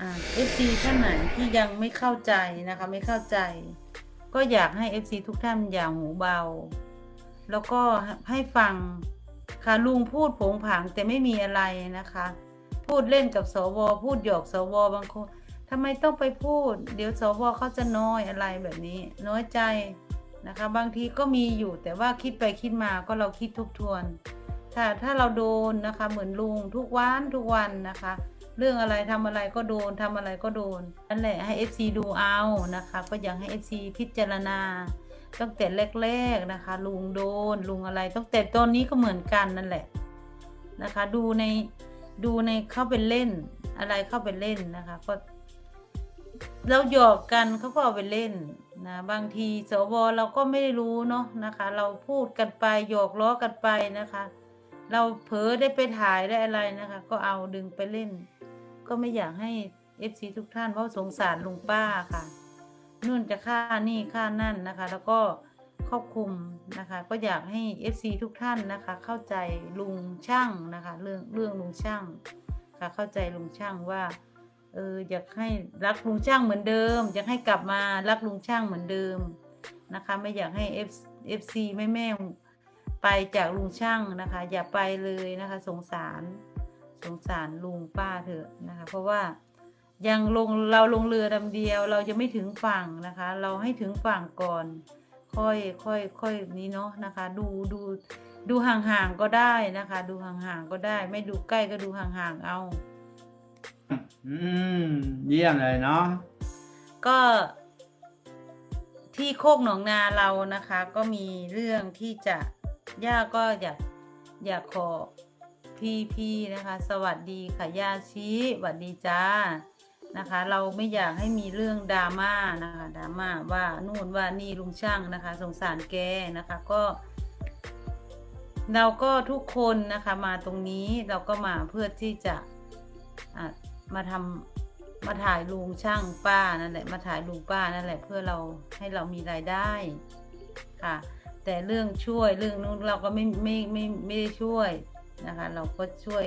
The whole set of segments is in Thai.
อ่า FC ท่านไหนที่ยังไม่เข้าใจนะคะ ไม่เข้าใจ ก็อยากให้ FC ทุกท่านอย่าหูเบา แล้วก็ให้ฟังค่ะลุงพูดผงผางแต่ไม่มีอะไรนะคะ พูดเล่นกับสว พูดหยอกสวบางคนทำไมต้องไปพูด เดี๋ยวสวเขาจะน้อยอะไรแบบนี้ น้อยใจนะคะ บางทีก็มีอยู่แต่ว่าคิดไปคิดมาก็เราคิดทบทวน ถ้าถ้าเราโดนนะคะ เหมือนลุงทุกวันทุกวันนะคะ เรื่องอะไรทำอะไรก็โดนทำอะไรก็โดนนั่นแหละให้ FC ดูเอานะคะ ก็อยากให้ FC พิจารณาตั้งแต่แรกๆนะคะ ลุงโดนลุงอะไรตั้งแต่ตอนนี้ก็เหมือนกันนั่นแหละนะคะ ดูในดูในเข้าไปเล่นอะไรเข้าไปเล่นนะคะก็เราหยอกกันเขาก็เอาไปเล่นนะบางทีสวเราก็ไม่ได้รู้เนาะนะคะ เราพูดกันไปหยอกล้อกันไปนะคะ เราเผลอได้ไปถ่ายได้อะไรนะคะ ก็เอาดึงไปเล่น ก็ไม่อยากให้ FC ทุกท่านเพราะสงสารลุงป้าค่ะนู่นจะค่านี่ค่านั่นนะคะ แล้วก็ครอบคลุมนะคะ ก็อยากให้ FC ทุกท่านนะคะ เข้าใจลุงช่างนะคะ เรื่องเรื่องลุงช่างค่ะ เข้าใจลุงช่างว่าเอออยากให้รักลุงช่างเหมือนเดิม อยากให้กลับมารักลุงช่างเหมือนเดิมนะคะ ไม่อยากให้ F FC แม่แม่ไปจากลุงช่างนะคะ อย่าไปเลยนะคะ สงสาร สงสารลุงป้าเถอะนะคะ เพราะว่ายังลงเราลงเรือลำเดียว เราจะไม่ถึงฝั่งนะคะ เราให้ถึงฝั่งก่อน ค่อยค่อยค่อยนี้เนาะนะคะ ดูดูดูห่างๆก็ได้นะคะ ดูห่างๆก็ได้ ไม่ดูใกล้ก็ดูห่างๆเอา อืมเยี่ยมเลยเนาะก็ที่โคกหนองนาเรานะคะ ก็มีเรื่องที่จะย่าก็อยากอยากขอ พี่พี่นะคะ สวัสดีค่ะยาชี้สวัสดีจ้านะคะ เราไม่อยากให้มีเรื่องดราม่านะคะดราม่าว่านู่นว่านี่ลุงช่างนะคะ สงสารแกนะคะก็เราก็ทุกคนนะคะมาตรงนี้เราก็มาเพื่อที่จะะมาทำมาถ่ายลุงช่างป้านั่นแหละมาถ่ายลุงป้านั่นแหละเพื่อเราให้เรามีรายได้ค่ะ แต่เรื่องช่วยเรื่องนู้นเราก็ไม่ไม่ไม่ไม่ได้ช่วย นะคะ เราก็ช่วย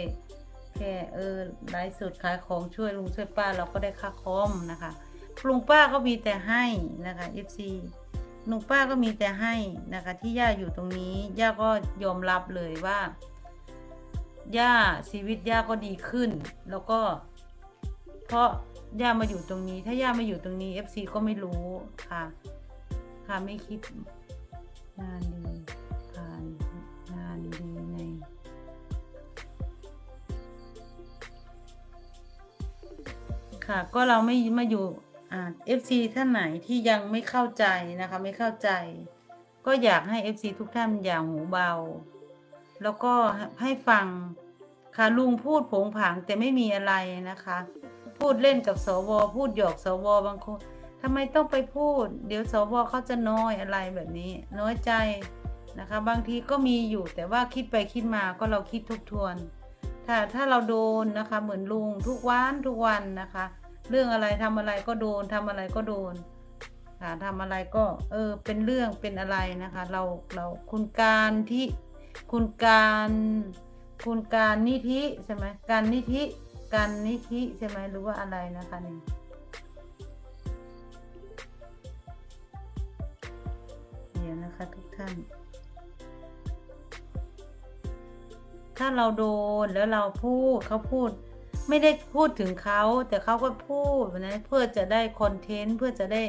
แค่เออไลฟ์สดขายของช่วยลุงช่วยป้าเราก็ได้ค่าคอมนะคะลุงป้าก็มีแต่ให้นะคะ FC ลุงป้าก็มีแต่ให้นะคะ ที่ย่าอยู่ตรงนี้ย่าก็ยอมรับเลยว่าย่าชีวิตย่าก็ดีขึ้น แล้วก็ เพราะย่ามาอยู่ตรงนี้ ถ้าย่ามาอยู่ตรงนี้ FC ก็ไม่รู้ค่ะ ค่ะไม่คิดงานดี ค่ะ ก็เราไม่มาอยู่อ่า FC ท่านไหนที่ยังไม่เข้าใจนะคะ ไม่เข้าใจ ก็อยากให้ FC ทุกท่านอย่าหูเบา แล้วก็ให้ฟังค่ะลุงพูดผงผางแต่ไม่มีอะไรนะคะ พูดเล่นกับสว พูดหยอกสวบางคนทำไมต้องไปพูด เดี๋ยวสวเขาจะน้อยอะไรแบบนี้ น้อยใจนะคะ บางทีก็มีอยู่แต่ว่าคิดไปคิดมาก็เราคิดทบทวน ถ้าถ้าเราโดนนะคะ เหมือนลุงทุกวันทุกวันนะคะ เรื่องอะไรทำอะไรก็โดนทำอะไรก็โดนค่ะทำอะไรก็เออเป็นเรื่องเป็นอะไรนะคะ เราเราคุณการที่คุณการคุณการนิธิใช่ไหมการนิธิการนิธิใช่ไหมหรือว่าอะไรนะคะนี่เดี๋ยวนะคะทุกท่าน ถ้าเราโดนแล้วเราพูดเขาพูด ไม่ได้พูดถึงเขาแต่เขาก็พูดนะเพื่อจะได้คอนเทนต์เพื่อจะได้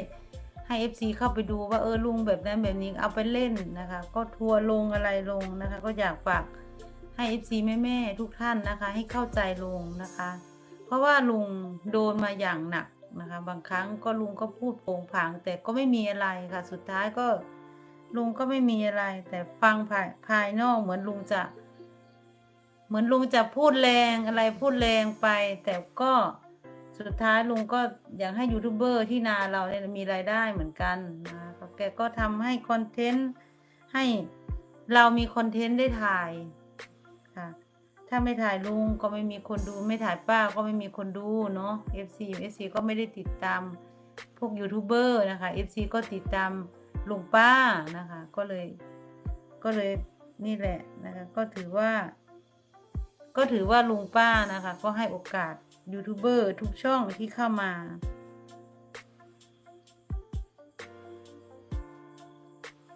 ให้ FC เข้าไปดูว่าเออลุงแบบนั้นแบบนี้เอาไปเล่นนะคะ ก็ทัวร์ลงอะไรลงนะคะ ก็อยากฝากให้ FC แม่ๆทุกท่านนะคะ ให้เข้าใจลุงนะคะ เพราะว่าลุงโดนมาอย่างหนักนะคะ บางครั้งก็ลุงก็พูดโผงผางแต่ก็ไม่มีอะไรค่ะ สุดท้ายก็ลุงก็ไม่มีอะไร แต่ฟังภายภายนอกเหมือนลุงจะ เหมือนลุงจะพูดแรงอะไรพูดแรงไป แต่ก็สุดท้ายลุงก็อยากให้ยูทูบเบอร์ที่นาเราเนี่ยมีรายได้เหมือนกันนะแกก็ทำให้คอนเทนต์ให้เรามีคอนเทนต์ได้ถ่ายค่ะถ้าไม่ถ่ายลุงก็ไม่มีคนดู ไม่ถ่ายป้าก็ไม่มีคนดูเนาะ FC FC ก็ไม่ได้ติดตามพวกยูทูบเบอร์นะคะ FC ก็ติดตามลุงป้านะคะ ก็เลย ก็เลยนี่แหละนะคะ ก็ถือว่า ก็ถือว่าลุงป้านะคะ ก็ให้โอกาสยูทูบเบอร์ทุกช่องที่เข้ามา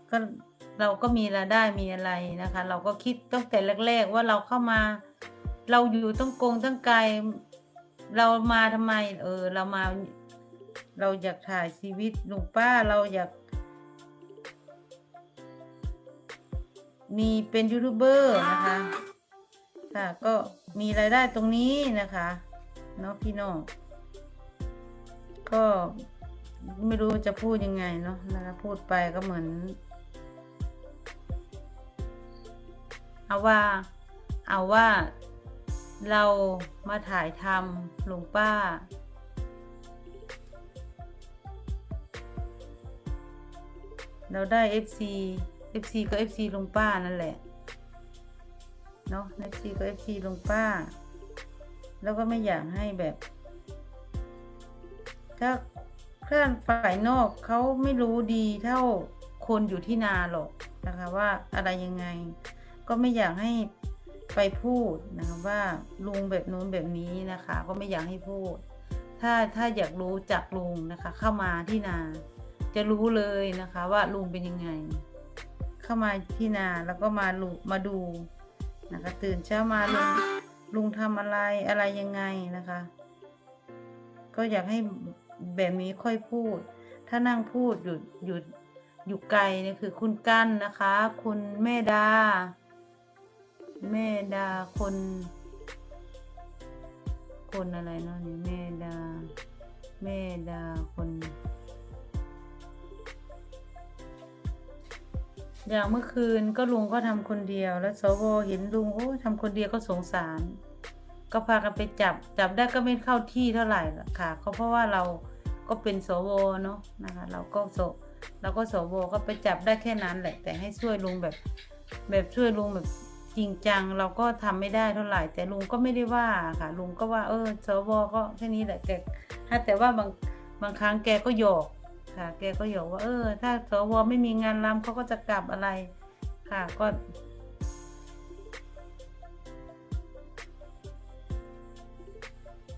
ก็เราก็มีรายได้มีอะไรนะคะ เราก็คิดตั้งแต่แรก ๆ ว่าเราเข้ามา เราอยู่ต้องโกงตั้งไกล เรามาทำไม เออ เรามา เราอยากถ่ายชีวิตลุงป้าเราอยากมีเป็นยูทูบเบอร์นะคะ ค่ะก็มีรายได้ตรงนี้นะคะเนาะพี่น้องก็ไม่รู้จะพูดยังไงเนาะนะคะพูดไปก็เหมือน เอาว่า เอาว่าเรามาถ่ายทำหลวงป้า เราได้ FC FC ก็ FC ลุงป้านั่นแหละ เนาะ FC ก็ FC ลุงป้า แล้วก็ไม่อยากให้แบบ ถ้าถ้าฝ่ายนอกเขาไม่รู้ดีเท่าคนอยู่ที่นาหรอกนะคะว่าอะไรยังไง ก็ไม่อยากให้ไปพูดนะคะว่าลุงแบบนู้นแบบนี้นะคะ ก็ไม่อยากให้พูด ถ้าถ้าอยากรู้จากลุงนะคะ เข้ามาที่นา จะรู้เลยนะคะว่าลุงเป็นยังไง เข้ามาที่นาแล้วก็มาลุมาดู นะคะ ตื่นเช้ามาลุงลุงทำอะไรอะไรยังไงนะคะ ก็อยากให้แบบนี้ค่อยพูด ถ้านั่งพูดอยู่อยู่อยู่ไกลเนี่ยคือคุณกั้นนะคะ คุณแม่ดา แม่ดาคน คนอะไรเนาะนี่แม่ดา แม่ดาคน อย่างเมื่อคืนก็ลุงก็ทำคนเดียว แล้วสวเห็นลุงโอ้ทำคนเดียวก็สงสาร ก็พากันไปจับจับได้ก็ไม่เข้าที่เท่าไหร่ค่ะก็เพราะว่าเราก็เป็นสวเนาะนะคะเราก็โสเราก็สวก็ไปจับได้แค่นั้นแหละ แต่ให้ช่วยลุงแบบ แบบช่วยลุงแบบจริงจังเราก็ทำไม่ได้เท่าไหร่ แต่ลุงก็ไม่ได้ว่าค่ะ ลุงก็ว่าเออสวก็แค่นี้แหละแต่ถ้าแต่ว่าบางบางครั้งแกก็หยอก ค่ะ แกก็หยอกว่า เออ ถ้าสวไม่มีงานรำเขาก็จะกลับอะไร ค่ะ ก็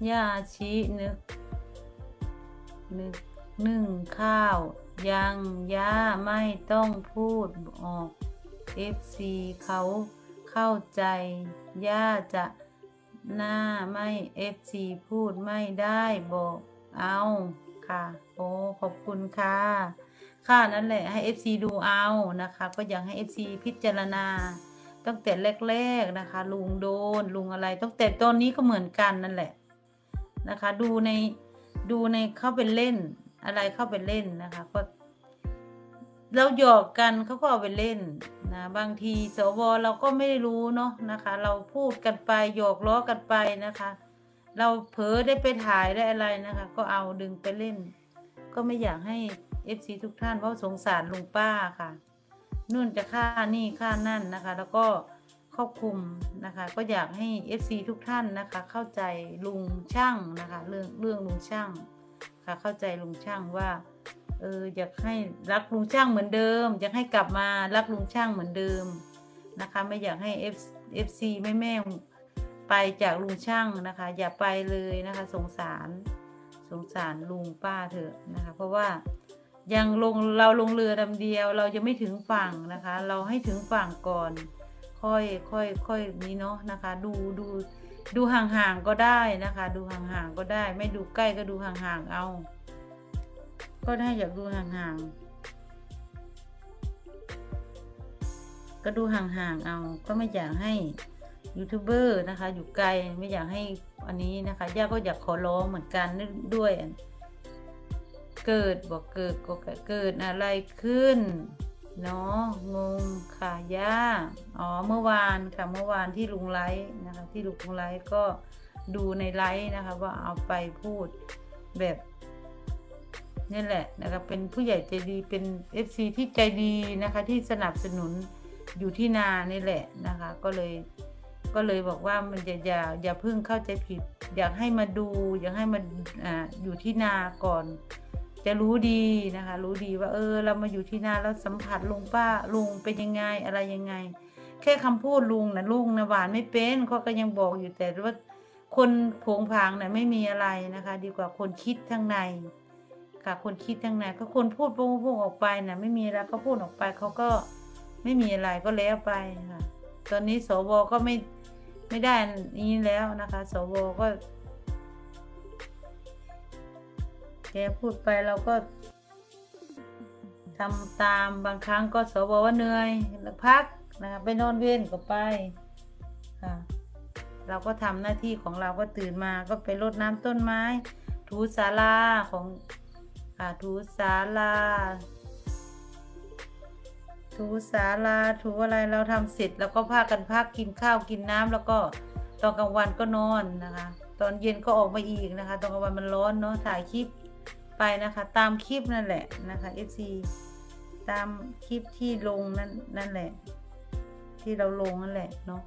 ย่าชี้นึก นึกนึ่งข้าว ยังย่าไม่ต้องพูดออก FC เขาเข้าใจย่าจะหน้าไม่ FC พูดไม่ได้บอกเอา ค่ะ โอ้ขอบคุณค่ะ ค่ะนั่นแหละให้ FC ดูเอานะคะ ก็อยากให้ FC พิจารณา ตั้งแต่แรกๆนะคะ ลุงโดนลุงอะไรตั้งแต่ตอนนี้ก็เหมือนกันนั่นแหละนะคะ ดูในดูในเข้าไปเล่นอะไรเข้าไปเล่นนะคะก็เราหยอกกันเขาก็เอาไปเล่นนะบางทีสวเราก็ไม่ได้รู้เนาะนะคะ เราพูดกันไปหยอกล้อกันไปนะคะ เราเผลอได้ไปถ่ายได้อะไรนะคะ ก็เอาดึงไปเล่น ก็ไม่อยากให้ FC ทุกท่านเพราะสงสารลุงป้าค่ะ นุ่นจะค่านี่ค่านั่นนะคะ แล้วก็ครอบคลุมนะคะ ก็อยากให้ FC ทุกท่านนะคะ เข้าใจลุงช่างนะคะ เรื่องเรื่องลุงช่างค่ะ เข้าใจลุงช่างว่าเอออยากให้รักลุงช่างเหมือนเดิม อยากให้กลับมารักลุงช่างเหมือนเดิมนะคะ ไม่อยากให้ F FC แม่แม่ ไปจากลุงช่างนะคะ อย่าไปเลยนะคะ สงสารสงสารลุงป้าเถอะนะคะ เพราะว่ายังลงเราลงเรือลำเดียว เรายังไม่ถึงฝั่งนะคะ เราให้ถึงฝั่งก่อน ค่อยค่อยค่อยนี้เนาะนะคะ ดูดูดูห่างๆก็ได้นะคะ ดูห่างๆก็ได้ ไม่ดูใกล้ก็ดูห่างๆเอา ก็ได้อยากดูห่างๆก็ดูห่างๆเอาก็ไม่อยากให้ ยูทูบเบอร์นะคะ อยู่ไกลไม่อยากให้อันนี้นะคะย่าก็อยากขอร้องเหมือนกันด้วย เกิดบอกเกิดก็เกิดอะไรขึ้นเนาะงงค่ะย่าอ๋อเมื่อวานค่ะเมื่อวานที่ลุงไลฟ์นะคะ ที่ลุงไลฟ์ก็ดูในไลฟ์นะคะ ว่าเอาไปพูดแบบนี่แหละนะคะเป็นผู้ใหญ่ใจดีเป็น FC ที่ใจดีนะคะ ที่สนับสนุนอยู่ที่นานี่แหละนะคะ ก็เลย ก็เลยบอกว่ามันจะอย่าอย่าเพิ่งเข้าใจผิด อยากให้มาดู อยากให้มาอ่าอยู่ที่นาก่อน จะรู้ดีนะคะ รู้ดีว่า เออ เรามาอยู่ที่นาแล้วสัมผัสลุงป้าลุงเป็นยังไงอะไรยังไง แค่คำพูดลุงนะลุงนะหวานไม่เป็นเขาก็ยังบอกอยู่แต่ว่าคนผงผางเนี่ยไม่มีอะไรนะคะ ดีกว่าคนคิดข้างในค่ะคนคิดข้างในก็คนพูดพุ่งพุ่งออกไปน่ะไม่มีอะไรก็พูดออกไปเขาก็ไม่มีอะไรก็แล้วไปค่ะตอนนี้สวก็ไม่ ไม่ได้นี้แล้วนะคะ สวก็แกพูดไปเราก็ทำตามบางครั้งก็สวว่าเหนื่อยพักนะคะไปนอนเว้นก็ไปค่ะเราก็ทำหน้าที่ของเราก็ตื่นมาก็ไปรดน้ำต้นไม้ ถูศาลาของอ่าถูศาลา ถูศาลาถูอะไรเราทำเสร็จแล้วก็พากันพักกินข้าวกินน้ำแล้วก็ตอนกลางวันก็นอนนะคะ ตอนเย็นก็ออกมาอีกนะคะ ตอนกลางวันมันร้อนเนาะถ่ายคลิปไปนะคะ ตามคลิปนั่นแหละนะคะ FC ตามคลิปที่ลงนั่นนั่นแหละ ที่เราลงนั่นแหละเนาะ